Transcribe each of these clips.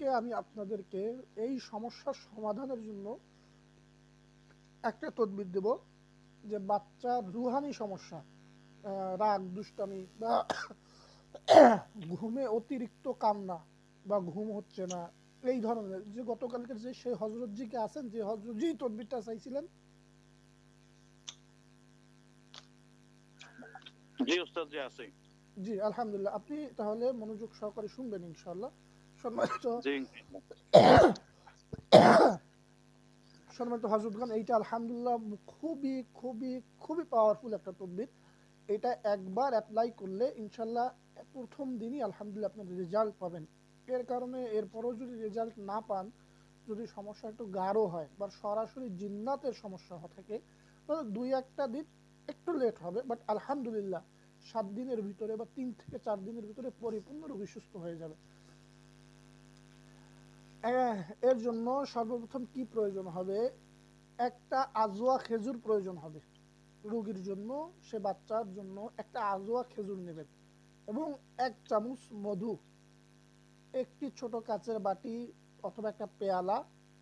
আজকে আমি আপনাদেরকে এই সমস্যার সমাধানের জন্য একটা তদবির দেব যে বাচ্চার রুহানি সমস্যা রাগ দুষ্টামি বা ঘুমে অতিরিক্ত কান্না বা ঘুম হচ্ছে না এই ধরনের যে গতকালকের যে সেই হজরতজিকে আছেন যে হজরতজি তদবিরটা চাইছিলেন। জি ওস্তাদ জি আছে। জি আলহামদুলিল্লাহ। আপনি তাহলে মনোযোগ সহকারে শুনবেন ইনশাআল্লাহ। সম্মানিত সম্মানিত হজরতগণ এইটা আলহামদুলিল্লাহ খুবই খুবই খুবই পাওয়ারফুল একটা তদবির। এটা একবার অ্যাপ্লাই করলে ইনশাল্লাহ প্রথম দিনই আলহামদুলিল্লাহ আপনার রেজাল্ট পাবেন। এর কারণে এরপরও যদি রেজাল্ট না পান যদি সমস্যা একটু গাঢ় হয় বা সরাসরি জিন্নাতের সমস্যা থাকে তাহলে দুই একটা দিন একটু লেট হবে। বাট আলহামদুলিল্লাহ সাত দিনের ভিতরে বা তিন থেকে চার দিনের ভিতরে পরিপূর্ণ রোগী সুস্থ হয়ে যাবে। এর জন্য সর্বপ্রথম কি প্রয়োজন হবে? একটা আজোয়া খেজুর প্রয়োজন হবে রোগীর জন্য, সে বাচ্চার জন্য। একটা আজোয়া খেজুর নেবেন এবং এক চামচ মধু, একটি ছোট কাচের বাটি অথবা একটা পেয়ালা,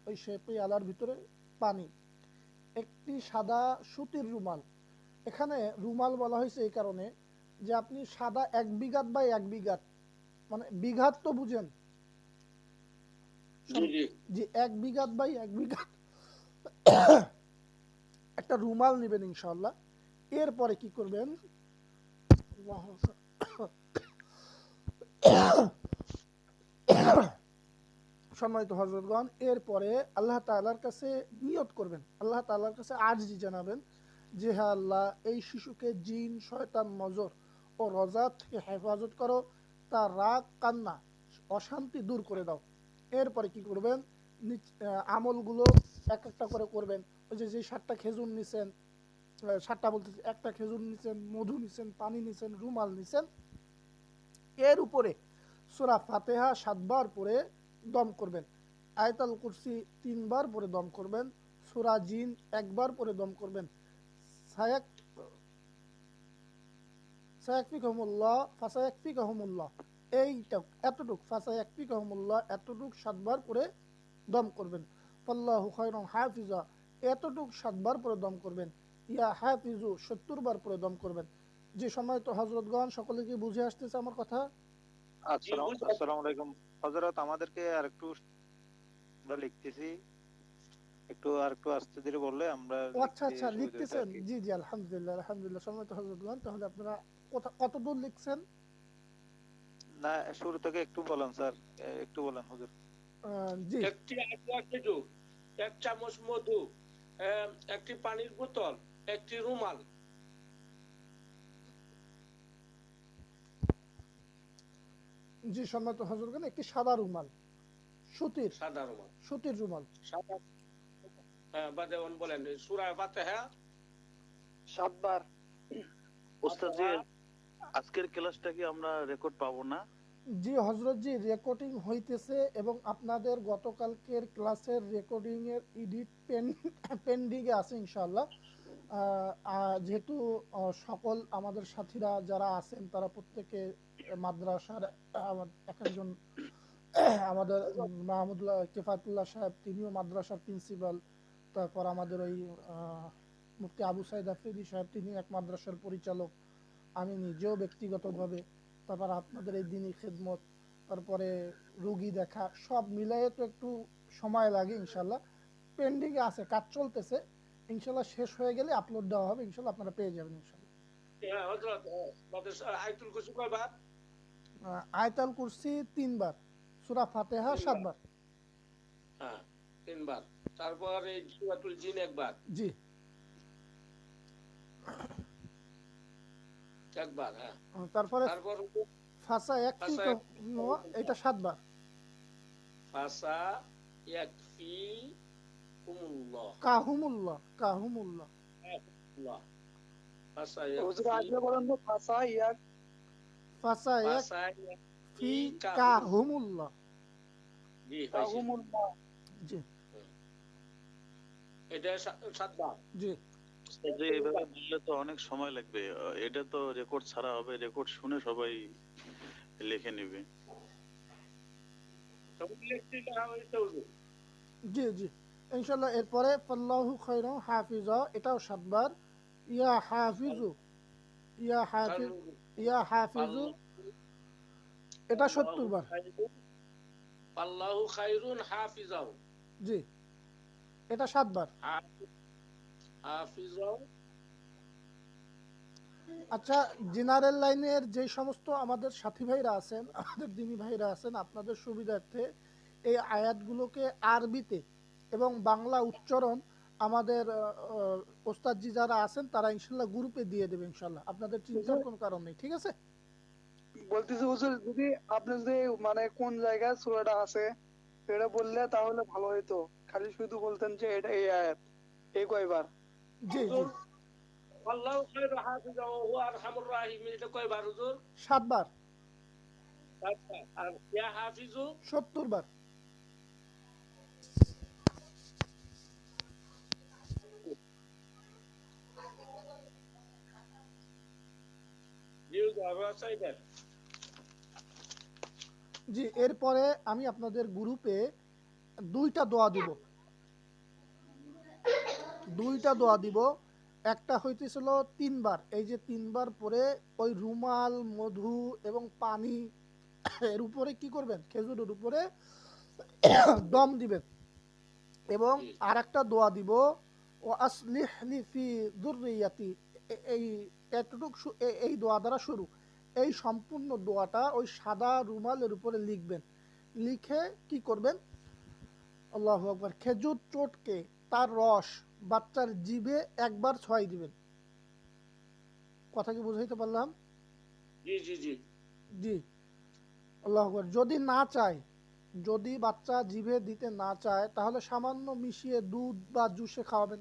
ওই সে পেয়ালার ভিতরে পানি, একটি সাদা সুতির রুমাল। এখানে রুমাল বলা হয়েছে এই কারণে যে আপনি সাদা এক বিঘাত বা এক বিঘাত মানে বিঘাত তো বুঝেন যে এক বিঘাত বাই এক বিঘাত একটা রুমাল নেবেন ইনশাল্লাহ এরপরে কি করবেন। সম্মানিত হজরতগণ, এরপরে আল্লাহ তাআলার কাছে নিয়ত করবেন। আল্লাহ তাআলার কাছে আরজি জানাবেন যে হ্যাঁ আল্লাহ, এই শিশুকে জিন, শয়তান নজর ও রজা থেকে হেফাজত করো। তার রাগ, কান্না, অশান্তি দূর করে দাও। এরপরে কি করবেন? আমলগুলো এক একটা করে করবেন। ওই যে সাতটা খেজুর নিছেন সাতটা বলতে একটা খেজুর নিছেন, মধু নিছেন, পানি নিছেন, রুমাল নিছেন, এর উপরে সুরা ফাতেহা সাতবার পরে দম করবেন। আয়তাল কুরসি তিনবার পরে দম করবেন। সুরা জিন একবার পরে দম করবেন। সায়াক সায়াকফিকহমুল্লাহ ফাসায়াকফিকহমুল্লাহ এইটা এতটুক ফাসা একটি কহমুল্লাহ এতটুক সাতবার করে দম করবেন। পাল্লাহু খয়রম হাফিজা এতটুক সাতবার করে দম করবেন। ইয়া হাফিজু সত্তর বার করে দম করবেন। যে সময় তো হজরতগণ সকলে কি বুঝে আসতেছে আমার কথা? আসসালামু আসসালামু আলাইকুম। হযরত আমাদেরকে আর একটু লিখতেছি। একটু আর একটু আস্তে ধীরে বললে আমরা আচ্ছা আচ্ছা লিখতেছেন। জি জি আলহামদুলিল্লাহ আলহামদুলিল্লাহ। সময় তো হজরতগণ তাহলে আপনারা কোথা- কত দূর লিখছেন? না শুরু থেকে একটু বলেন স্যার একটু বলেন হুজুর। জি। একটি এক চামচ মধু একটি পানির বোতল একটি রুমাল। জি সম্মানিত একটি সাদা রুমাল সুতির। সাদা রুমাল। সুতির রুমাল। সাদা হ্যাঁ বা যেমন বলেন সুরা ফাতেহা। সাতবার। ওস্তাদ জি আজকের ক্লাসটা কি আমরা রেকর্ড পাবো না? জি হজরত জি রেকর্ডিং হইতেছে এবং আপনাদের গতকালকের ক্লাসের রেকর্ডিং এর এডিট পেন পেন্ডিং এ আছে ইনশাআল্লাহ যেহেতু সকল আমাদের সাথীরা যারা আছেন, তারা প্রত্যেকে মাদ্রাসার একজন, আমাদের মাহমুদুল্লাহ কেফাতুল্লাহ সাহেব, তিনিও মাদ্রাসার প্রিন্সিপাল তারপর আমাদের ওই মুফতি আবু সাইদ আফ্রিদি সাহেব তিনি এক মাদ্রাসার পরিচালক। আমি নিজেও ব্যক্তিগতভাবে তারপর আপনাদের এই দিনই খেদমত তারপরে রুগী দেখা সব মিলাইয়ে তো একটু সময় লাগে ইনশাল্লাহ। পেন্ডিং আছে কাজ চলতেছে ইনশাল্লাহ শেষ হয়ে গেলে আপলোড দেওয়া হবে ইনশাল্লাহ আপনারা পেয়ে যাবেন ইনশাল্লাহ। হ্যাঁ, আয়তাল কুরসি তিনবার সুরা ফাতেহা সাতবার। হ্যাঁ তিনবার। তারপর এই সূরাতুল জিন একবার। জি। একবার হ্যাঁ। তারপরে তারপর ফাসা একটি ফাসা এটা সাতবার। ফাসা ইয়াকফি কুমুল্লাহ। কাহুমুল্লাহ কাহুমুল্লাহ। ফাসা ইয়াকফি আগে বলেন তো ফাসা ইয়াক ফাসা এক ফি ইয়াকফি কাহুমুল্লাহ। জি হয়েছে। জি। এটা সাতবার। জি। এভাবে বললে তো অনেক সময় লাগবে। এটা তো রেকর্ড ছাড়া হবে রেকর্ড শুনে সবাই লিখে নেবে। জি জি। ইনশাল্লাহ এরপরে ফাল্লাহু খায়রুন হাফিজা এটাও সাতবার। ইয়া হাফিজু ইয়া হাফিজ ইয়া হাফিজু এটা সত্তর বার আল্লাহু খাইরুন হাফিজাও জি। এটা সাতবার। আচ্ছা জেনারেল লাইনের যে সমস্ত আমাদের সাথী ভাইরা আছেন আমাদের দিনী ভাইরা আছেন আপনাদের সুবিধার্থে এই আয়াতগুলোকে আরবিতে এবং বাংলা উচ্চারণ আমাদের ওস্তাদজি যারা আছেন তারা ইনশাল্লাহ গ্রুপে দিয়ে দেবে ইনশাল্লাহ। আপনাদের চিন্তার কোনো কারণ নেই ঠিক আছে? বলতেছি হুজুর যদি আপনি যদি মানে কোন জায়গায় সূরাটা আছে সেটা বললে তাহলে ভালো হতো খালি শুধু বলতেন যে এটা এই আয়াত এই কয়বার? কয়বার হুজুর? সাতবার। আচ্ছা আর ইয়া হাফিজু? সত্তর বার জিউ দাবা সাইবার জি এরপরে আমি আপনাদের গ্রুপে দুইটা দোয়া দিব। দুইটা দোয়া দিব। একটা হইতেছিল তিনবার। এই যে তিনবার পরে ওই রুমাল, মধু এবং পানি এর উপরে কি করবেন? খেজুরের উপরে দম দিবেন। এবং আর একটা দোয়া দিব, ও আসলিহলি ফি দুর্রিয়াতি। এই, এতটুক এই দোয়া দ্বারা শুরু। এই সম্পূর্ণ দোয়াটা ওই সাদা রুমালের উপরে লিখবেন। লিখে কি করবেন? আল্লাহ আকবার। খেজুর চটকে তার রস বাচ্চার জিভে একবার ছয় দিবেন। কথা কি বুঝাইতে পারলাম? জি জি জি। জি। আল্লাহ যদি না চায় যদি বাচ্চা জিভে দিতে না চায় তাহলে সামান্য মিশিয়ে দুধ বা জুসে খাওয়াবেন।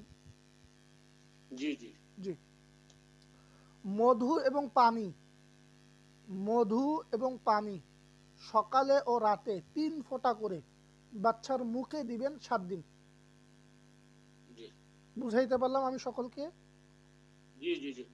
জি জি। জি। মধু এবং পানি। মধু এবং পানি সকালে ও রাতে তিন ফোঁটা করে বাচ্চার মুখে দিবেন সাত দিন। বুঝাইতে পারলাম আমি সকলকে? জি জি জি।